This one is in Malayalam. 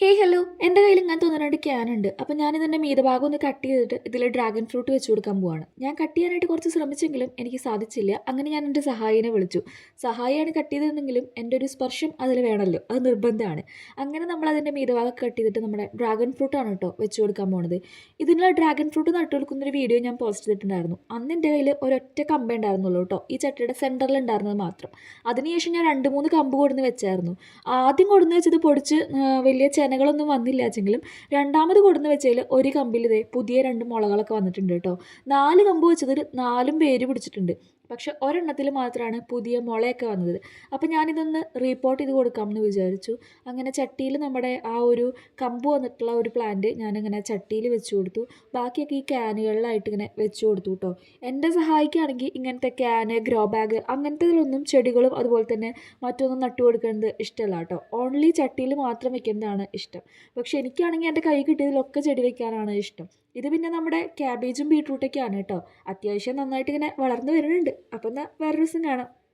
Hey hello. എന്റെ കയ്യിൽ ഇങ്ങനെ തോന്നുന്നുണ്ട് ക്യാൻ ഉണ്ട്. അപ്പോൾ ഞാനിതിന്റെ മീതഭാഗം ഒന്ന് കട്ട് ചെയ്തിട്ട് ഇതിൽ ഡ്രാഗൺ ഫ്രൂട്ട് വെച്ച് കൊടുക്കാൻ പോവാണ്. ഞാൻ കട്ട് ചെയ്യാനായിട്ട് കുറച്ച് ശ്രമിച്ചെങ്കിലും എനിക്ക് സാധിച്ചില്ല. അങ്ങനെ ഞാൻ എന്റെ സഹായിനെ വിളിച്ചു. സഹായിയാണ് കട്ട് ചെയ്തിരുന്നെങ്കിലും എന്റെ ഒരു സ്പർശം അതിൽ വേണമല്ലോ. അത് നിർബന്ധമാണ്. അങ്ങനെ നമ്മൾ അതിന്റെ മീതഭാഗം കട്ട് ചെയ്തിട്ട് നമ്മുടെ ഡ്രാഗൺ ഫ്രൂട്ടാണ് കേട്ടോ വെച്ച് കൊടുക്കാൻ പോണത്. ഇതിനുള്ള ഡ്രാഗൺ ഫ്രൂട്ട് നട്ടു കൊടുക്കുന്നൊരു വീഡിയോ ഞാൻ പോസ്റ്റ് ചെയ്തിട്ടുണ്ടായിരുന്നു. അന്ന് എന്റെ കയ്യിൽ ഒരൊറ്റ കമ്പേ ഉണ്ടായിരുന്നുള്ളൂ കേട്ടോ. ഈ ചട്ടിയുടെ സെന്ററിൽ ഉണ്ടായിരുന്നത് മാത്രം. അതിനുശേഷം ഞാൻ രണ്ട് മൂന്ന് കമ്പ് കൊടുന്ന് വെച്ചായിരുന്നു. ആദ്യം കൊടുന്ന് വെച്ചത് പൊടിച്ച് വലിയ ചെനകളൊന്നും വന്നില്ല വെച്ചെങ്കിലും രണ്ടാമത് കൊടുന്ന് വെച്ചതിൽ ഒരു കമ്പിൽ ഇതേ പുതിയ രണ്ട് മുളകളൊക്കെ വന്നിട്ടുണ്ട് കേട്ടോ. നാല് കമ്പ് വെച്ചതിൽ നാലും പേര് പിടിച്ചിട്ടുണ്ട്. പക്ഷെ ഒരെണ്ണത്തിൽ മാത്രമാണ് പുതിയ മുളയൊക്കെ വന്നത്. അപ്പോൾ ഞാനിതൊന്ന് റീപ്പോർട്ട് ചെയ്ത് കൊടുക്കാമെന്ന് വിചാരിച്ചു. അങ്ങനെ ചട്ടിയിൽ നമ്മുടെ ആ ഒരു കമ്പ് വന്നിട്ടുള്ള ഒരു പ്ലാന്റ് ഞാനിങ്ങനെ ചട്ടിയിൽ വെച്ച് കൊടുത്തു. ബാക്കിയൊക്കെ ഈ ക്യാനുകളിലായിട്ട് ഇങ്ങനെ വെച്ച് കൊടുത്തു കേട്ടോ എന്റെ സഹായിക്കുകയാണെങ്കിൽ ഇങ്ങനത്തെ ക്യാന് ഗ്രോ ബാഗ് അങ്ങനത്തേതിലൊന്നും ചെടികളും അതുപോലെ തന്നെ മറ്റൊന്നും നട്ടു കൊടുക്കുന്നത് ഇഷ്ടമല്ല കേട്ടോ ഓൺലി ചട്ടിയിൽ മാത്രം വെക്കുന്നതാണ് ഇഷ്ടം. പക്ഷേ എനിക്കാണെങ്കിൽ എന്റെ കൈ കിട്ടിയതിലൊക്കെ ചെടി വെക്കാനാണ് ഇഷ്ടം. ഇത് പിന്നെ നമ്മുടെ ക്യാബേജും ബീട്രൂട്ടൊക്കെയാണ് കേട്ടോ. അത്യാവശ്യം നന്നായിട്ട് ഇങ്ങനെ വളർന്നു വരുന്നുണ്ട്. അപ്പം എന്നാൽ വേറെ ദിവസം കാണാം.